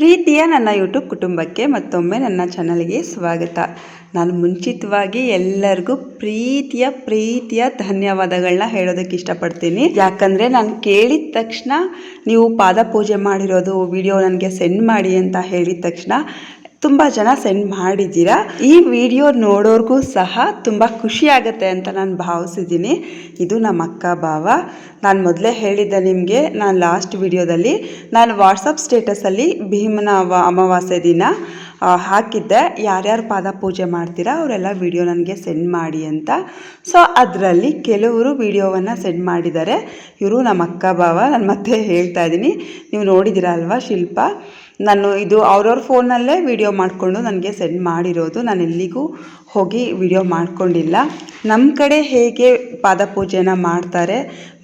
ಪ್ರೀತಿಯ ನನ್ನ ಯೂಟ್ಯೂಬ್ ಕುಟುಂಬಕ್ಕೆ ಮತ್ತೊಮ್ಮೆ ನನ್ನ ಚಾನಲ್ಗೆ ಸ್ವಾಗತ. ನಾನು ಮುಂಚಿತವಾಗಿ ಎಲ್ಲರಿಗೂ ಪ್ರೀತಿಯ ಪ್ರೀತಿಯ ಧನ್ಯವಾದಗಳನ್ನ ಹೇಳೋದಕ್ಕೆ ಇಷ್ಟಪಡ್ತೀನಿ. ಯಾಕಂದರೆ ನಾನು ಕೇಳಿದ ತಕ್ಷಣ ನೀವು ಪಾದ ಪೂಜೆ ಮಾಡಿರೋದು ವಿಡಿಯೋ ನನಗೆ ಸೆಂಡ್ ಮಾಡಿ ಅಂತ ಹೇಳಿದ ತಕ್ಷಣ ತುಂಬ ಜನ ಸೆಂಡ್ ಮಾಡಿದ್ದೀರಾ. ಈ ವಿಡಿಯೋ ನೋಡೋರ್ಗೂ ಸಹ ತುಂಬ ಖುಷಿ ಆಗುತ್ತೆ ಅಂತ ನಾನು ಭಾವಿಸಿದ್ದೀನಿ. ಇದು ನಮ್ಮ ಅಕ್ಕ ಭಾವ. ನಾನು ಮೊದಲೇ ಹೇಳಿದ್ದೆ ನಿಮಗೆ, ನಾನು ಲಾಸ್ಟ್ ವಿಡಿಯೋದಲ್ಲಿ ನಾನು ವಾಟ್ಸಪ್ ಸ್ಟೇಟಸಲ್ಲಿ ಭೀಮನ ಅಮಾವಾಸ್ಯೆ ದಿನ. ಹಾಕಿದ್ದೆ. ಯಾರ್ಯಾರು ಪಾದ ಪೂಜೆ ಮಾಡ್ತೀರಾ ಅವರೆಲ್ಲ ವಿಡಿಯೋ ನನಗೆ ಸೆಂಡ್ ಮಾಡಿ ಅಂತ. ಸೊ ಅದರಲ್ಲಿ ಕೆಲವರು ವಿಡಿಯೋವನ್ನು ಸೆಂಡ್ ಮಾಡಿದ್ದಾರೆ. ಇವರು ನಮ್ಮ ಅಕ್ಕ ಭಾವ, ನಾನು ಮತ್ತೆ ಹೇಳ್ತಾ ಇದ್ದೀನಿ. ನೀವು ನೋಡಿದ್ದೀರ ಅಲ್ವಾ ಶಿಲ್ಪ? ನಾನು ಇದು ಅವ್ರವ್ರ ಫೋನಲ್ಲೇ ವಿಡಿಯೋ ಮಾಡಿಕೊಂಡು ನನಗೆ ಸೆಂಡ್ ಮಾಡಿರೋದು. ನಾನು ಎಲ್ಲಿಗೂ ಹೋಗಿ ವಿಡಿಯೋ ಮಾಡ್ಕೊಂಡಿಲ್ಲ. ನಮ್ಮ ಕಡೆ ಹೇಗೆ ಪಾದ ಪೂಜೆನ ಮಾಡ್ತಾರೆ,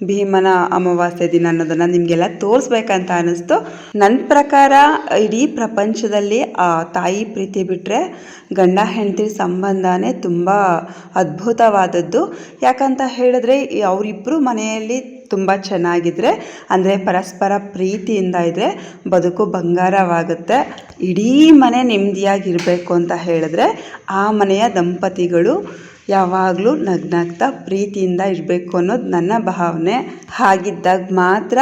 ಭೀಮನ ಅಮಾವಾಸ್ಯೆ ದಿನ ಅನ್ನೋದನ್ನು ನಿಮಗೆಲ್ಲ ತೋರಿಸ್ಬೇಕಂತ ಅನ್ನಿಸ್ತು ನನ್ನ ಪ್ರಕಾರ ಇಡೀ ಪ್ರಪಂಚದಲ್ಲಿ, ಆ ತಾಯಿ ಪ್ರೀತಿ ಬಿಟ್ಟರೆ ಗಂಡ ಹೆಂಡತಿ ಸಂಬಂಧನೇ ತುಂಬ ಅದ್ಭುತವಾದದ್ದು. ಯಾಕಂತ ಹೇಳಿದ್ರೆ ಅವರಿಬ್ಬರು ಮನೆಯಲ್ಲಿ ತುಂಬ ಚೆನ್ನಾಗಿದ್ರೆ, ಅಂದರೆ ಪರಸ್ಪರ ಪ್ರೀತಿಯಿಂದ ಇದ್ದರೆ ಬದುಕು ಬಂಗಾರವಾಗುತ್ತೆ. ಇಡೀ ಮನೆ ನೆಮ್ಮದಿಯಾಗಿರಬೇಕು ಅಂತ ಹೇಳಿದ್ರೆ ಆ ಮನೆಯ ದಂಪತಿಗಳು ಯಾವಾಗಲೂ ನಗ್ನಗ್ತಾ ಪ್ರೀತಿಯಿಂದ ಇರಬೇಕು ಅನ್ನೋದು ನನ್ನ ಭಾವನೆ. ಹಾಗಿದ್ದಾಗ ಮಾತ್ರ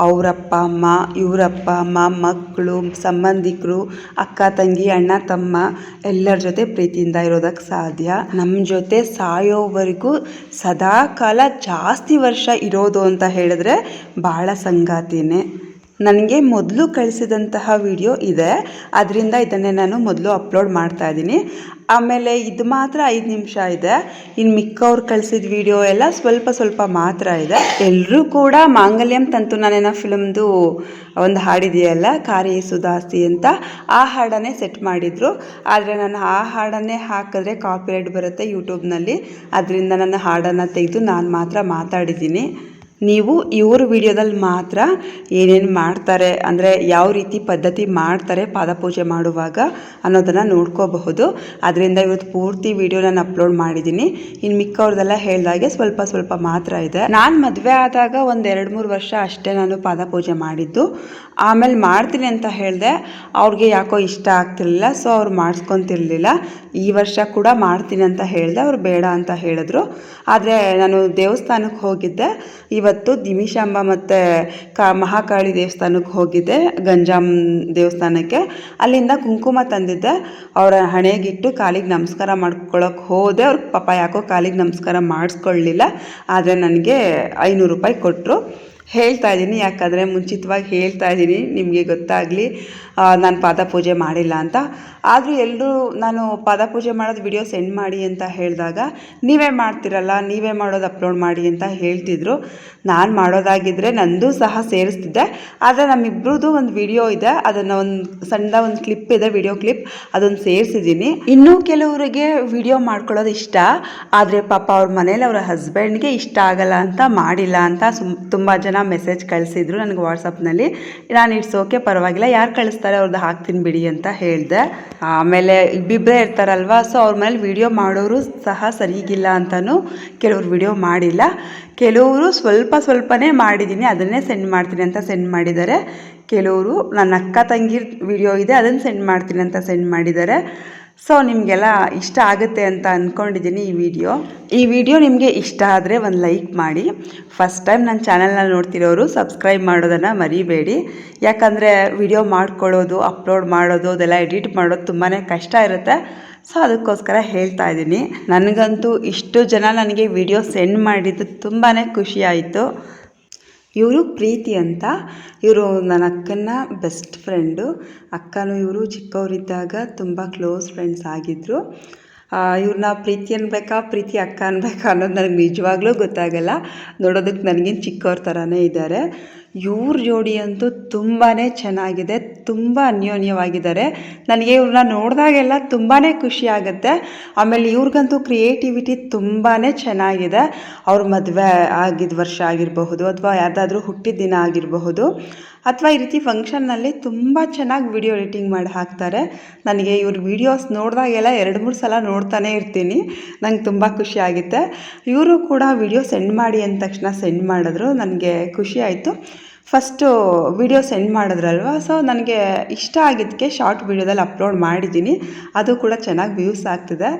ಅವರಪ್ಪ, ಅಮ್ಮ, ಇವರಪ್ಪ, ಅಮ್ಮ, ಮಕ್ಕಳು, ಸಂಬಂಧಿಕರು, ಅಕ್ಕ, ತಂಗಿ, ಅಣ್ಣ, ತಮ್ಮ ಎಲ್ಲರ ಜೊತೆ ಪ್ರೀತಿಯಿಂದ ಇರೋದಕ್ಕೆ ಸಾಧ್ಯ. ನಮ್ಮ ಜೊತೆ ಸಾಯೋವರೆಗೂ ಸದಾ ಕಾಲ ಜಾಸ್ತಿ ವರ್ಷ ಇರೋದು ಅಂತ ಹೇಳಿದ್ರೆ ಭಾಳ ಸಂಗಾತಿನೇ. ನನಗೆ ಮೊದಲು ಕಳಿಸಿದಂತಹ ವಿಡಿಯೋ ಇದೆ. ಅದರಿಂದ ಇದನ್ನೇ ನಾನು ಮೊದಲು ಅಪ್ಲೋಡ್ ಮಾಡ್ತಾ ಇದ್ದೀನಿ. ಆಮೇಲೆ ಇದು ಮಾತ್ರ ಐದು ನಿಮಿಷ ಇದೆ. ಇನ್ನು ಮಿಕ್ಕವ್ರು ಕಳಿಸಿದ ವಿಡಿಯೋ ಎಲ್ಲ ಸ್ವಲ್ಪ ಸ್ವಲ್ಪ ಮಾತ್ರ ಇದೆ. ಎಲ್ಲರೂ ಕೂಡ ಮಾಂಗಲ್ಯಂ ತಂತು ನಾನೇನ ಫಿಲಮ್ದು ಒಂದು ಹಾಡಿದೆಯಲ್ಲ ಕಾರ್ಯ ಸುದಾಸ್ತಿ ಅಂತ, ಆ ಹಾಡನ್ನೇ ಸೆಟ್ ಮಾಡಿದರು. ಆದರೆ ನಾನು ಆ ಹಾಡನ್ನೇ ಹಾಕಿದ್ರೆ ಕಾಪಿರೈಟ್ ಬರುತ್ತೆ ಯೂಟ್ಯೂಬ್ನಲ್ಲಿ. ಅದರಿಂದ ನನ್ನ ಹಾಡನ್ನು ತೆಗೆದು ನಾನು ಮಾತ್ರ ಮಾತಾಡಿದ್ದೀನಿ. ನೀವು ಇವ್ರ ವಿಡಿಯೋದಲ್ಲಿ ಮಾತ್ರ ಏನೇನು ಮಾಡ್ತಾರೆ, ಅಂದರೆ ಯಾವ ರೀತಿ ಪದ್ಧತಿ ಮಾಡ್ತಾರೆ ಪಾದಪೂಜೆ ಮಾಡುವಾಗ ಅನ್ನೋದನ್ನು ನೋಡ್ಕೋಬಹುದು. ಅದರಿಂದ ಇವತ್ತು ಪೂರ್ತಿ ವಿಡಿಯೋ ನಾನು ಅಪ್ಲೋಡ್ ಮಾಡಿದ್ದೀನಿ. ಇನ್ನು ಮಿಕ್ಕವ್ರದೆಲ್ಲ ಹೇಳಿದಾಗೆ ಸ್ವಲ್ಪ ಸ್ವಲ್ಪ ಮಾತ್ರ ಇದೆ. ನಾನು ಮದುವೆ ಆದಾಗ ಒಂದು ಎರಡು ಮೂರು ವರ್ಷ ಅಷ್ಟೇ ನಾನು ಪಾದಪೂಜೆ ಮಾಡಿದ್ದು. ಆಮೇಲೆ ಮಾಡ್ತೀನಿ ಅಂತ ಹೇಳಿದೆ, ಅವ್ರಿಗೆ ಯಾಕೋ ಇಷ್ಟ ಆಗ್ತಿರ್ಲಿಲ್ಲ, ಸೊ ಅವ್ರು ಮಾಡಿಸ್ಕೊತಿರ್ಲಿಲ್ಲ. ಈ ವರ್ಷ ಕೂಡ ಮಾಡ್ತೀನಿ ಅಂತ ಹೇಳಿದೆ, ಅವ್ರು ಬೇಡ ಅಂತ ಹೇಳಿದ್ರು. ಆದರೆ ನಾನು ದೇವಸ್ಥಾನಕ್ಕೆ ಹೋಗಿದ್ದೆ. ಇವತ್ತು ದಿಮಿಷಾಂಬ ಮತ್ತು ಕಾ, ಮಹಾಕಾಳಿ ದೇವಸ್ಥಾನಕ್ಕೆ ಹೋಗಿದ್ದೆ, ಗಂಜಾಮ್ ದೇವಸ್ಥಾನಕ್ಕೆ. ಅಲ್ಲಿಂದ ಕುಂಕುಮ ತಂದಿದ್ದೆ. ಅವರ ಹಣೆಗಿಟ್ಟು ಕಾಲಿಗೆ ನಮಸ್ಕಾರ ಮಾಡ್ಕೊಳ್ಳೋಕೆ ಹೋದೆ. ಅವ್ರ ಪಾಪ ಯಾಕೋ ಕಾಲಿಗೆ ನಮಸ್ಕಾರ ಮಾಡಿಸ್ಕೊಳ್ಳಿಲ್ಲ ಆದರೆ ನನಗೆ ಐನೂರು ರೂಪಾಯಿ ಕೊಟ್ಟರು ಹೇಳ್ತಾ ಇದ್ದೀನಿ, ಯಾಕಂದರೆ ಮುಂಚಿತವಾಗಿ ಹೇಳ್ತಾ ಇದ್ದೀನಿ, ನಿಮಗೆ ಗೊತ್ತಾಗಲಿ ನಾನು ಪಾದ ಪೂಜೆ ಮಾಡಿಲ್ಲ ಅಂತ. ಆದರೂ ಎಲ್ಲರೂ ನಾನು ಪಾದ ಪೂಜೆ ಮಾಡೋದು ವಿಡಿಯೋ ಸೆಂಡ್ ಮಾಡಿ ಅಂತ ಹೇಳಿದಾಗ, ನೀವೇ ಮಾಡ್ತಿರಲ್ಲ, ನೀವೇ ಮಾಡೋದು ಅಪ್ಲೋಡ್ ಮಾಡಿ ಅಂತ ಹೇಳ್ತಿದ್ರು. ನಾನು ಮಾಡೋದಾಗಿದ್ದರೆ ನಂದು ಸಹ ಸೇರಿಸ್ತಿದ್ದೆ, ಆದರೆ ನಮ್ಮಿಬ್ರದ್ದು ಒಂದು ವಿಡಿಯೋ ಇದೆ, ಅದನ್ನು ಒಂದು ಸಣ್ಣ ಒಂದು ಕ್ಲಿಪ್ ಇದೆ ವಿಡಿಯೋ ಕ್ಲಿಪ್ ಅದನ್ನು ಸೇರಿಸಿದ್ದೀನಿ. ಇನ್ನೂ ಕೆಲವರಿಗೆ ವಿಡಿಯೋ ಮಾಡ್ಕೊಳ್ಳೋದು ಇಷ್ಟ, ಆದರೆ ಪಾಪ ಅವ್ರ ಮನೇಲಿ ಅವರ ಹಸ್ಬೆಂಡ್ಗೆ ಇಷ್ಟ ಆಗಲ್ಲ ಅಂತ ಮಾಡಿಲ್ಲ ಅಂತ ಸುಮ್, ತುಂಬ ಜನ ಮೆಸೇಜ್ ಕಳಿಸಿದ್ರು ನನಗೆ ವಾಟ್ಸಪ್ನಲ್ಲಿ ನಾನು ಇಟ್ಸ್ ಓಕೆ ಪರವಾಗಿಲ್ಲ. ಯಾರು ಕಳಿಸ್ತಾರೆ ಅವ್ರದ್ದು ಹಾಕ್ತೀನಿ ಬಿಡಿ ಅಂತ ಹೇಳಿದೆ. ಆಮೇಲೆ ಇಬ್ಬಿಬ್ಬರೇ ಇರ್ತಾರಲ್ವ ಸೊ ಅವ್ರ ಮೇಲೆ ವಿಡಿಯೋ ಮಾಡೋರು ಸಹ ಸರಿಗಿಲ್ಲ ಅಂತಲೂ ಕೆಲವರು ವಿಡಿಯೋ ಮಾಡಿಲ್ಲ. ಕೆಲವರು ಸ್ವಲ್ಪ ಸ್ವಲ್ಪನೇ ಮಾಡಿದ್ದೀನಿ ಅದನ್ನೇ ಸೆಂಡ್ ಮಾಡ್ತೀನಿ ಅಂತ ಸೆಂಡ್ ಮಾಡಿದ್ದಾರೆ. ಕೆಲವರು ನನ್ನ ಅಕ್ಕ ತಂಗಿ ವಿಡಿಯೋ ಇದೆ ಅದನ್ನು ಸೆಂಡ್ ಮಾಡ್ತೀನಿ ಅಂತ ಸೆಂಡ್ ಮಾಡಿದ್ದಾರೆ. ಸೊ ನಿಮಗೆಲ್ಲ ಇಷ್ಟ ಆಗುತ್ತೆ ಅಂತ ಅಂದ್ಕೊಂಡಿದ್ದೀನಿ ಈ ವಿಡಿಯೋ ಈ ವಿಡಿಯೋ ನಿಮಗೆ ಇಷ್ಟ ಆದರೆ ಒಂದು ಲೈಕ್ ಮಾಡಿ. ಫಸ್ಟ್ ಟೈಮ್ ನನ್ನ ಚಾನಲ್ನ ನೋಡ್ತಿರೋರು ಸಬ್ಸ್ಕ್ರೈಬ್ ಮಾಡೋದನ್ನು ಮರಿಬೇಡಿ. ಯಾಕಂದರೆ ವಿಡಿಯೋ ಮಾಡ್ಕೊಳ್ಳೋದು ಅಪ್ಲೋಡ್ ಮಾಡೋದು, ಅದೆಲ್ಲ ಎಡಿಟ್ ಮಾಡೋದು ತುಂಬಾ ಕಷ್ಟ ಇರುತ್ತೆ. ಸೊ ಅದಕ್ಕೋಸ್ಕರ ಹೇಳ್ತಾ ಇದ್ದೀನಿ. ನನಗಂತೂ ಇಷ್ಟು ಜನ ನನಗೆ ವಿಡಿಯೋ ಸೆಂಡ್ ಮಾಡಿದ್ದು ತುಂಬಾ ಖುಷಿಯಾಯಿತು ಇವರು ಪ್ರೀತಿ ಅಂತ. ಇವರು ನನ್ನ ಅಕ್ಕನ ಬೆಸ್ಟ್ ಫ್ರೆಂಡು ಅಕ್ಕನೂ ಇವರು ಚಿಕ್ಕವರಿದ್ದಾಗ ತುಂಬ ಕ್ಲೋಸ್ ಫ್ರೆಂಡ್ಸ್ ಆಗಿದ್ದರು ಇವ್ರನ್ನ ಪ್ರೀತಿ ಅನ್ಬೇಕಾ, ಪ್ರೀತಿ ಅಕ್ಕ ಅನ್ಬೇಕಾ ಅನ್ನೋದು ನನಗೆ ನಿಜವಾಗ್ಲೂ ಗೊತ್ತಾಗಲ್ಲ. ನೋಡೋದಕ್ಕೆ ನನಗೇನು ಚಿಕ್ಕವ್ರ ಥರನೇ ಇದ್ದಾರೆ ಇವ್ರ ಜೋಡಿ ಅಂತೂ ತುಂಬಾ ಚೆನ್ನಾಗಿದೆ, ತುಂಬ ಅನ್ಯೋನ್ಯವಾಗಿದ್ದಾರೆ. ನನಗೆ ಇವ್ರನ್ನ ನೋಡಿದಾಗೆಲ್ಲ ತುಂಬಾ ಖುಷಿ ಆಗುತ್ತೆ. ಆಮೇಲೆ ಇವ್ರಿಗಂತೂ ಕ್ರಿಯೇಟಿವಿಟಿ ತುಂಬಾ ಚೆನ್ನಾಗಿದೆ. ಅವ್ರ ಮದುವೆ ಆಗಿದ್ದ ವರ್ಷ ಆಗಿರಬಹುದು ಅಥವಾ ಯಾವುದಾದ್ರೂ ಹುಟ್ಟಿದ ದಿನ ಆಗಿರಬಹುದು. ಅಥವಾ ಈ ರೀತಿ ಫಂಕ್ಷನ್ನಲ್ಲಿ ತುಂಬ ಚೆನ್ನಾಗಿ ವಿಡಿಯೋ ಎಡಿಟಿಂಗ್ ಮಾಡಿ ಹಾಕ್ತಾರೆ. ನನಗೆ ಇವ್ರ ವೀಡಿಯೋಸ್ ನೋಡಿದಾಗೆಲ್ಲ ಎರಡು ಮೂರು ಸಲ ನೋಡ್ತಾನೆ ಇರ್ತೀನಿ. ನಂಗೆ ತುಂಬ ಖುಷಿ ಆಗುತ್ತೆ. ಇವರು ಕೂಡ ವಿಡಿಯೋ ಸೆಂಡ್ ಮಾಡಿ ಅಂದ ತಕ್ಷಣ ಸೆಂಡ್ ಮಾಡಿದ್ರು. ನನಗೆ ಖುಷಿ ಆಯಿತು. ಫಸ್ಟು ವಿಡಿಯೋ ಸೆಂಡ್ ಮಾಡಿದ್ರಲ್ವ? ಸೊ ನನಗೆ ಇಷ್ಟ ಆಗಿದ್ದಕ್ಕೆ ಶಾರ್ಟ್ ವಿಡಿಯೋದಲ್ಲಿ ಅಪ್ಲೋಡ್ ಮಾಡಿದ್ದೀನಿ. ಅದು ಕೂಡ ಚೆನ್ನಾಗಿ ವ್ಯೂಸ್ ಆಗ್ತಿದೆ.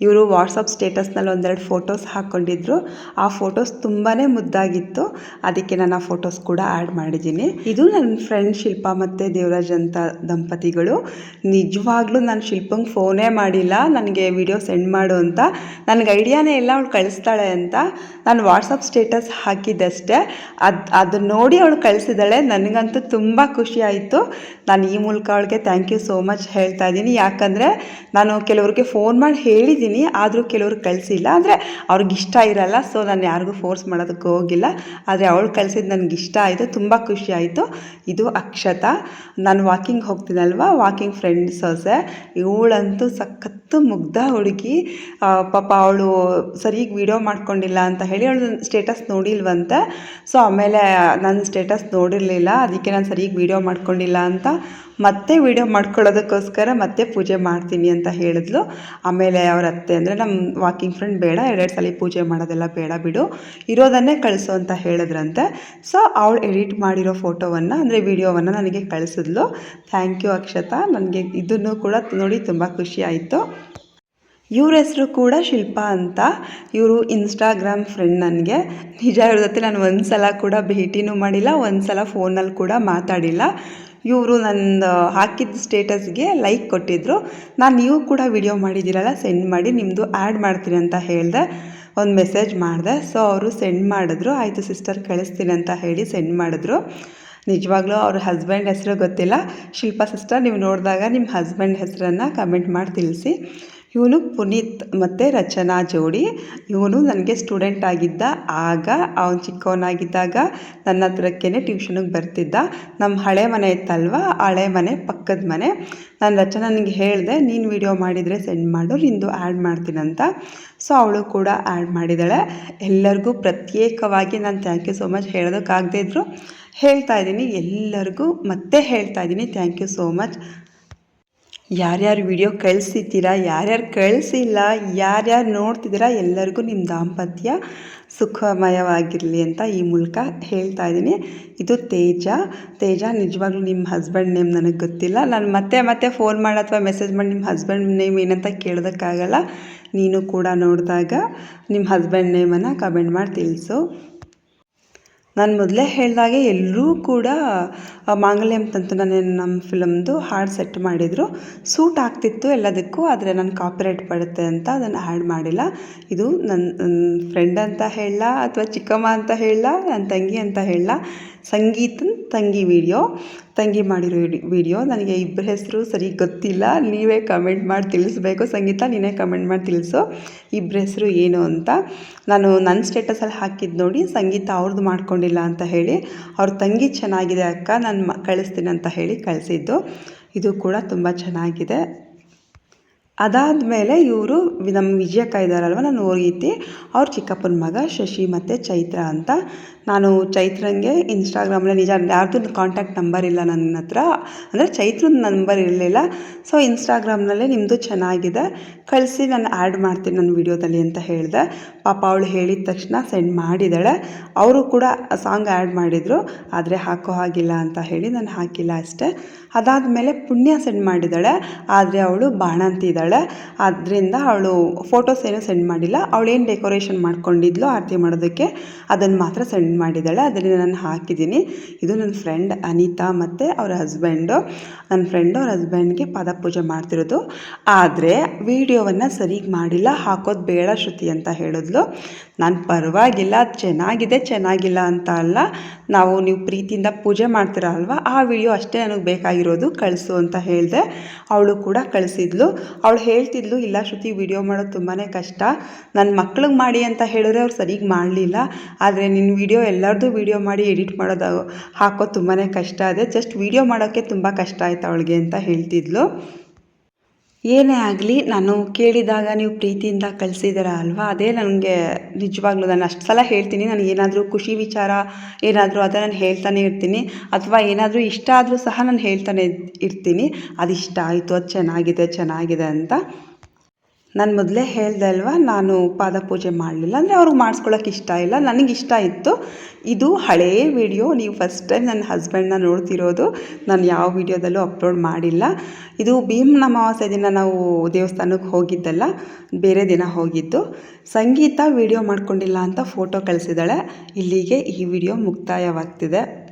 ಇವರು ವಾಟ್ಸಪ್ ಸ್ಟೇಟಸ್ನಲ್ಲಿ ಒಂದೆರಡು ಫೋಟೋಸ್ ಹಾಕ್ಕೊಂಡಿದ್ರು. ಆ ಫೋಟೋಸ್ ತುಂಬಾ ಮುದ್ದಾಗಿತ್ತು. ಅದಕ್ಕೆ ನಾನು ಆ ಫೋಟೋಸ್ ಕೂಡ ಆ್ಯಡ್ ಮಾಡಿದ್ದೀನಿ. ಇದು ನನ್ನ ಫ್ರೆಂಡ್ ಶಿಲ್ಪ ಮತ್ತು ದೇವರಾಜ್ ಅಂತ ದಂಪತಿಗಳು. ನಿಜವಾಗ್ಲೂ ನಾನು ಶಿಲ್ಪಂಗೆ ಫೋನೇ ಮಾಡಿಲ್ಲ. ನನಗೆ ವಿಡಿಯೋ ಸೆಂಡ್ ಮಾಡು ಅಂತ. ನನಗೆ ಐಡಿಯಾನೇ ಇಲ್ಲ, ಅವಳು ಕಳಿಸ್ತಾಳೆ ಅಂತ. ನಾನು ವಾಟ್ಸಪ್ ಸ್ಟೇಟಸ್ ಹಾಕಿದ್ದಷ್ಟೇ. ಅದು ಅದನ್ನ ನೋಡಿ ಅವಳು ಕಳಿಸಿದಾಳೆ ನನಗಂತೂ ತುಂಬ ಖುಷಿ ಆಯಿತು. ನಾನು ಈ ಮೂಲಕ ಅವಳಿಗೆ ಥ್ಯಾಂಕ್ ಯು ಸೋ ಮಚ್ ಹೇಳ್ತಾ ಇದ್ದೀನಿ. ಯಾಕಂದರೆ ನಾನು ಕೆಲವರಿಗೆ ಫೋನ್ ಮಾಡಿ ಹೇಳಿದ್ದೀನಿ. ಆದರೂ ಕೆಲವ್ರು ಕಳಿಸಿಲ್ಲ. ಅಂದರೆ ಅವ್ರಿಗೆ ಇಷ್ಟ ಇರಲ್ಲ ಸೊ ನಾನು ಯಾರಿಗೂ ಫೋರ್ಸ್ ಮಾಡೋದಕ್ಕೆ ಹೋಗಿಲ್ಲ. ಆದರೆ ಅವಳು ಕಳಿಸಿದ್ದು ನನಗೆ ಇಷ್ಟ ಆಯಿತು, ತುಂಬ ಖುಷಿ ಆಯಿತು. ಇದು ಅಕ್ಷತಾ. ನಾನು ವಾಕಿಂಗ್ ಹೋಗ್ತೀನಲ್ವ? ವಾಕಿಂಗ್ ಫ್ರೆಂಡ್ ಸೊಸೆ. ಇವಳಂತೂ ಸಖತ್ತು ಮುಗ್ಧ ಹುಡುಗಿ. ಪಾಪ ಅವಳು ಸರಿಯಾಗಿ ವಿಡಿಯೋ ಮಾಡ್ಕೊಂಡಿಲ್ಲ ಅಂತ ಹೇಳಿ ಅವಳು ಸ್ಟೇಟಸ್ ನೋಡಿಲ್ವಂತೆ. ಸೊ ಆಮೇಲೆ ನನ್ನ ಸ್ಟೇಟಸ್ ನೋಡಿರಲಿಲ್ಲ, ಅದಕ್ಕೆ ನಾನು ಸರಿಯಾಗಿ ವಿಡಿಯೋ ಮಾಡ್ಕೊಂಡಿಲ್ಲ ಅಂತ ಮತ್ತೆ ವಿಡಿಯೋ ಮಾಡ್ಕೊಳ್ಳೋದಕ್ಕೋಸ್ಕರ ಮತ್ತೆ ಪೂಜೆ ಮಾಡ್ತೀನಿ ಅಂತ ಹೇಳಿದ್ಲು. ಆಮೇಲೆ ಅವ್ರ ಅತ್ತೆ ಅಂದರೆ ನಮ್ಮ ವಾಕಿಂಗ್ ಫ್ರೆಂಡ್ ಬೇಡ, ಎರಡೆರಡು ಸಲ ಪೂಜೆ ಮಾಡೋದೆಲ್ಲ ಬೇಡ ಬಿಡು, ಇರೋದನ್ನೇ ಕಳಿಸು ಅಂತ ಹೇಳಿದ್ರಂತೆ. ಸೊ ಅವಳು ಎಡಿಟ್ ಮಾಡಿರೋ ಫೋಟೋವನ್ನು ಅಂದರೆ ವೀಡಿಯೋವನ್ನು ನನಗೆ ಕಳಿಸಿದ್ಲು. Thank you Akshata. ನನಗೆ ಇದನ್ನು ಕೂಡ ನೋಡಿ ತುಂಬ ಖುಷಿ ಆಯಿತು. ಇವ್ರ ಹೆಸರು ಕೂಡ ಶಿಲ್ಪ ಅಂತ. ಇವರು ಇನ್ಸ್ಟಾಗ್ರಾಮ್ ಫ್ರೆಂಡ್ ನನಗೆ. ನಿಜ ಹೇಳೋದತ್ತೆ, ನಾನು ಒಂದು ಸಲ ಕೂಡ ಭೇಟಿನೂ ಮಾಡಿಲ್ಲ ಒಂದು ಸಲ ಫೋನಲ್ಲಿ ಕೂಡ ಮಾತಾಡಿಲ್ಲ. ಇವರು ನಂದು ಹಾಕಿದ ಸ್ಟೇಟಸ್ಗೆ ಲೈಕ್ ಕೊಟ್ಟಿದ್ದರು ನಾನು ನೀವು ಕೂಡ ವಿಡಿಯೋ ಮಾಡಿದ್ದೀರಲ್ಲ ಸೆಂಡ್ ಮಾಡಿ ನಿಮ್ಮದು ಆ್ಯಡ್ ಮಾಡ್ತೀನಿ ಅಂತ ಹೇಳಿದೆ, ಒಂದು ಮೆಸೇಜ್ ಮಾಡಿದೆ. ಸೊ ಅವರು ಸೆಂಡ್ ಮಾಡಿದ್ರು. ಆಯಿತು ಸಿಸ್ಟರ್ ಕಳಿಸ್ತೀನಿ ಅಂತ ಹೇಳಿ ಸೆಂಡ್ ಮಾಡಿದ್ರು. ನಿಜವಾಗ್ಲೂ ಅವ್ರ ಹಸ್ಬೆಂಡ್ ಹೆಸರು ಗೊತ್ತಿಲ್ಲ. ಶಿಲ್ಪಾ ಸಿಸ್ಟರ್ ನೀವು ನೋಡಿದಾಗ ನಿಮ್ಮ ಹಸ್ಬೆಂಡ್ ಹೆಸರನ್ನು ಕಮೆಂಟ್ ಮಾಡಿ ತಿಳಿಸಿ. ಇವನು ಪುನೀತ್ ಮತ್ತು ರಚನಾ ಜೋಡಿ. ಇವನು ನನಗೆ ಸ್ಟೂಡೆಂಟ್ ಆಗಿದ್ದ. ಆಗ ಅವನು ಚಿಕ್ಕವನಾಗಿದ್ದಾಗ ನನ್ನ ಹತ್ರಕ್ಕೇ ಟ್ಯೂಷನಿಗೆ ಬರ್ತಿದ್ದ. ನಮ್ಮ ಹಳೆ ಮನೆ ಇತ್ತಲ್ವ? ಹಳೆ ಮನೆ, ಪಕ್ಕದ ಮನೆ. ನಾನು ರಚನಾ ನನಗೆ ಹೇಳಿದೆ, ನೀನು ವಿಡಿಯೋ ಮಾಡಿದರೆ ಸೆಂಡ್ ಮಾಡು, ನಿಂದು ಆ್ಯಡ್ ಮಾಡ್ತೀನಂತ. ಸೊ ಅವಳು ಕೂಡ ಆ್ಯಡ್ ಮಾಡಿದ್ದಾಳೆ ಎಲ್ಲರಿಗೂ ಪ್ರತ್ಯೇಕವಾಗಿ ನಾನು ಥ್ಯಾಂಕ್ ಯು ಸೋ ಮಚ್ ಹೇಳೋದಕ್ಕಾಗದೇ ಇದ್ದರೂ ಹೇಳ್ತಾ ಇದ್ದೀನಿ ಎಲ್ಲರಿಗೂ, ಮತ್ತೆ ಹೇಳ್ತಾ ಇದ್ದೀನಿ ಥ್ಯಾಂಕ್ ಯು ಸೋ ಮಚ್ ಯಾರ್ಯಾರು ವಿಡಿಯೋ ಕಳಿಸಿದ್ದೀರಾ, ಯಾರ್ಯಾರು ಕಳಿಸಿಲ್ಲ, ಯಾರ್ಯಾರು ನೋಡ್ತಿದ್ದೀರಾ, ಎಲ್ಲರಿಗೂ ನಿಮ್ಮ ದಾಂಪತ್ಯ ಸುಖಮಯವಾಗಿರಲಿ ಅಂತ ಈ ಮೂಲಕ ಹೇಳ್ತಾ ಇದ್ದೀನಿ. ಇದು ತೇಜ. ತೇಜ, ನಿಜವಾಗ್ಲೂ ನಿಮ್ಮ ಹಸ್ಬೆಂಡ್ ನೇಮ್ ನನಗೆ ಗೊತ್ತಿಲ್ಲ. ನಾನು ಮತ್ತೆ ಮತ್ತೆ ಫೋನ್ ಮಾಡಿ ಅಥವಾ ಮೆಸೇಜ್ ಮಾಡಿ ನಿಮ್ಮ ಹಸ್ಬೆಂಡ್ ನೇಮ್ ಏನಂತ ಕೇಳೋದಕ್ಕಾಗಲ್ಲ. ನೀನು ಕೂಡ ನೋಡಿದಾಗ ನಿಮ್ಮ ಹಸ್ಬೆಂಡ್ ನೇಮನ್ನು ಕಮೆಂಟ್ ಮಾಡಿ ತಿಳಿಸು. ನಾನು ಮೊದಲೇ ಹೇಳಿದಾಗೆ ಎಲ್ಲರೂ ಕೂಡ ಮಾಂಗಲ್ಯಂ ತಂತು ನಾನು ನಮ್ಮ ಫಿಲಮ್ದು ಹಾಡು ಸೆಟ್ ಮಾಡಿದರು. ಸೂಟ್ ಆಗ್ತಿತ್ತು ಎಲ್ಲದಕ್ಕೂ, ಆದರೆ ನಾನು ಕಾಪಿರೈಟ್ ಬರುತ್ತೆ ಅಂತ ಅದನ್ನು ಆ್ಯಡ್ ಮಾಡಿಲ್ಲ. ಇದು ನನ್ನ ಫ್ರೆಂಡ್ ಅಂತ ಹೇಳಲ್ಲ ಅಥವಾ ಚಿಕ್ಕಮ್ಮ ಅಂತ ಹೇಳಲ್ಲ ನನ್ನ ತಂಗಿ ಅಂತ ಹೇಳಲ್ಲ ಸಂಗೀತನ್ ತಂಗಿ ವಿಡಿಯೋ, ತಂಗಿ ಮಾಡಿರೋ ವಿಡಿಯೋ. ನನಗೆ ಇಬ್ಬರ ಹೆಸರು ಸರಿ ಗೊತ್ತಿಲ್ಲ. ನೀವೇ ಕಮೆಂಟ್ ಮಾಡಿ ತಿಳಿಸ್ಬೇಕು. ಸಂಗೀತ, ನೀನೇ ಕಮೆಂಟ್ ಮಾಡಿ ತಿಳಿಸು. ಇಬ್ಬರ ಹೆಸರು ಏನು ಅಂತ. ನಾನು ನನ್ನ ಸ್ಟೇಟಸಲ್ಲಿ ಹಾಕಿದ್ದು ನೋಡಿ ಸಂಗೀತ ಅವ್ರದ್ದು ಮಾಡ್ಕೊಂಡಿಲ್ಲ ಅಂತ ಹೇಳಿ, ಅವ್ರ ತಂಗಿ ಚೆನ್ನಾಗಿದೆ ಅಕ್ಕ, ನಾನು ಮ, ಕಳಿಸ್ತೀನಿ ಅಂತ ಹೇಳಿ ಕಳಿಸಿದ್ದು. ಇದು ಕೂಡ ತುಂಬ ಚೆನ್ನಾಗಿದೆ. ಅದಾದ ಮೇಲೆ ಇವರು ನಮ್ಮ ವಿಜಯಕ್ಕ ಇದ್ದಾರಲ್ವ ನಾನು ಹೋಗಿದ್ದೆ ಅವ್ರ ಚಿಕ್ಕಪ್ಪನ ಮಗ ಶಶಿ ಮತ್ತು ಚೈತ್ರ ಅಂತ. ನಾನು ಚೈತ್ರಂಗೆ ಇನ್ಸ್ಟಾಗ್ರಾಮಲ್ಲಿ ನಿಜ ಯಾರ್ದು ಕಾಂಟ್ಯಾಕ್ಟ್ ನಂಬರ್ ಇಲ್ಲ ನನ್ನ ಹತ್ರ. ಅಂದರೆ ಚೈತ್ರನ ನಂಬರ್ ಇರಲಿಲ್ಲ. ಸೊ ಇನ್ಸ್ಟಾಗ್ರಾಮ್ನಲ್ಲೇ ನಿಮ್ಮದು ಚೆನ್ನಾಗಿದೆ. ಕಳಿಸಿ, ನಾನು ಆ್ಯಡ್ ಮಾಡ್ತೀನಿ ನನ್ನ ವಿಡಿಯೋದಲ್ಲಿ ಅಂತ ಹೇಳಿದೆ. ಪಾಪ ಅವಳು ಹೇಳಿದ ತಕ್ಷಣ ಸೆಂಡ್ ಮಾಡಿದಾಳೆ ಅವರು ಕೂಡ ಸಾಂಗ್ ಆ್ಯಡ್ ಮಾಡಿದರು. ಆದರೆ ಹಾಕೋ ಹಾಗಿಲ್ಲ ಅಂತ ಹೇಳಿ ನಾನು ಹಾಕಿಲ್ಲ ಅಷ್ಟೇ. ಅದಾದಮೇಲೆ ಪುಣ್ಯ ಸೆಂಡ್ ಮಾಡಿದ್ದಾಳೆ. ಆದರೆ ಅವಳು ಬಾಣ ಬಾಣಂತಿದ್ದಾಳೆ ಆದ್ದರಿಂದ ಅವಳು ಫೋಟೋಸ್ ಏನೂ ಸೆಂಡ್ ಮಾಡಿಲ್ಲ. ಅವಳೇನು ಡೆಕೋರೇಷನ್ ಮಾಡ್ಕೊಂಡಿದ್ಲು, ಆರತಿ ಮಾಡೋದಕ್ಕೆ ಅದನ್ನು ಮಾತ್ರ ಸೆಂಡ್ ಮಾಡಿದ್ದಾಳೆ ಅದರಲ್ಲಿ ನಾನು ಹಾಕಿದ್ದೀನಿ. ಇದು ನನ್ನ ಫ್ರೆಂಡ್ ಅನಿತಾ ಮತ್ತು ಅವ್ರ ಹಸ್ಬೆಂಡು ನನ್ನ ಫ್ರೆಂಡು ಅವ್ರ ಹಸ್ಬೆಂಡ್ಗೆ ಪಾದ ಪೂಜೆ ಮಾಡ್ತಿರೋದು. ಆದರೆ ವೀಡಿಯೋವನ್ನು ಸರಿಗೆ ಮಾಡಿಲ್ಲ, ಹಾಕೋದು ಬೇಡ ಶ್ರುತಿ ಅಂತ ಹೇಳಿದ್ಲು. ನಾನು ಪರವಾಗಿಲ್ಲ ಚೆನ್ನಾಗಿದೆ, ಚೆನ್ನಾಗಿಲ್ಲ ಅಂತ ಅಲ್ಲ. ನಾವು ನೀವು ಪ್ರೀತಿಯಿಂದ ಪೂಜೆ ಮಾಡ್ತೀರ ಅಲ್ವಾ? ಆ ವಿಡಿಯೋ ಅಷ್ಟೇ ನನಗೆ ಬೇಕಾಗಿರೋದು, ಕಳಿಸು ಅಂತ ಹೇಳಿದೆ. ಅವಳು ಕೂಡ ಕಳಿಸಿದ್ಲು. ಅವಳು ಹೇಳ್ತಿದ್ಲು, ಇಲ್ಲ ಶ್ರುತಿ, ವಿಡಿಯೋ ಮಾಡೋದು ತುಂಬಾ ಕಷ್ಟ. ನನ್ನ ಮಕ್ಳಿಗೆ ಮಾಡಿ ಅಂತ ಹೇಳಿದ್ರೆ ಅವ್ರು ಸರಿಗೆ ಮಾಡಲಿಲ್ಲ. ಆದರೆ ನಿನ್ನ ವಿಡಿಯೋ ಎಲ್ಲರದ್ದು ವಿಡಿಯೋ ಮಾಡಿ ಎಡಿಟ್ ಮಾಡೋದು ಹಾಕೋದು ತುಂಬಾ ಕಷ್ಟ ಇದೆ ಜಸ್ಟ್ ವೀಡಿಯೋ ಮಾಡೋಕ್ಕೆ ತುಂಬ ಕಷ್ಟ ಆಯ್ತು ಅವಳಿಗೆ ಅಂತ ಹೇಳ್ತಿದ್ಲು. ಏನೇ ಆಗಲಿ, ನಾನು ಕೇಳಿದಾಗ ನೀವು ಪ್ರೀತಿಯಿಂದ ಕಳಿಸಿದ್ದೀರ ಅಲ್ವಾ? ಅದೇ ನನಗೆ ನಿಜವಾಗ್ಲೂ ನಾನು ಅಷ್ಟು ಸಲ ಹೇಳ್ತೀನಿ. ನಾನು ಏನಾದರೂ ಖುಷಿ ವಿಚಾರ ಏನಾದರೂ ಅದನ್ನು ನಾನು ಹೇಳ್ತಾನೆ ಇರ್ತೀನಿ. ಅಥವಾ ಏನಾದರೂ ಇಷ್ಟ ಆದರೂ ಸಹ ನಾನು ಹೇಳ್ತಾನೆ ಇರ್ತೀನಿ. ಅದು ಇಷ್ಟ ಆಯಿತು, ಅದು ಚೆನ್ನಾಗಿದೆ ಚೆನ್ನಾಗಿದೆ ಅಂತ. ನಾನು ಮೊದಲೇ ಹೇಳ್ದೆ ಅಲ್ವಾ ನಾನು ಪಾದ ಪೂಜೆ ಮಾಡಲಿಲ್ಲ. ಅಂದರೆ ಅವ್ರಿಗೆ ಮಾಡಿಸ್ಕೊಳ್ಳೋಕೆ ಇಷ್ಟ ಇಲ್ಲ. ನನಗೆ ಇಷ್ಟ ಇತ್ತು. ಇದು ಹಳೇ ವಿಡಿಯೋ. ನೀವು ಫಸ್ಟ್ ಟೈಮ್ ನನ್ನ ಹಸ್ಬೆಂಡ್ನ ನೋಡ್ತಿರೋದು. ನಾನು ಯಾವ ವಿಡಿಯೋದಲ್ಲೂ ಅಪ್ಲೋಡ್ ಮಾಡಿಲ್ಲ. ಇದು ಭೀಮನ ಅಮಾವಾಸ್ಯೆ ದಿನ ನಾವು ದೇವಸ್ಥಾನಕ್ಕೆ ಹೋಗಿದ್ದಲ್ಲ, ಬೇರೆ ದಿನ ಹೋಗಿದ್ದು. ಸಂಗೀತ ವಿಡಿಯೋ ಮಾಡ್ಕೊಂಡಿಲ್ಲ ಅಂತ ಫೋಟೋ ಕಳಿಸಿದಾಳೆ. ಇಲ್ಲಿಗೆ ಈ ವಿಡಿಯೋ ಮುಕ್ತಾಯವಾಗ್ತಿದೆ.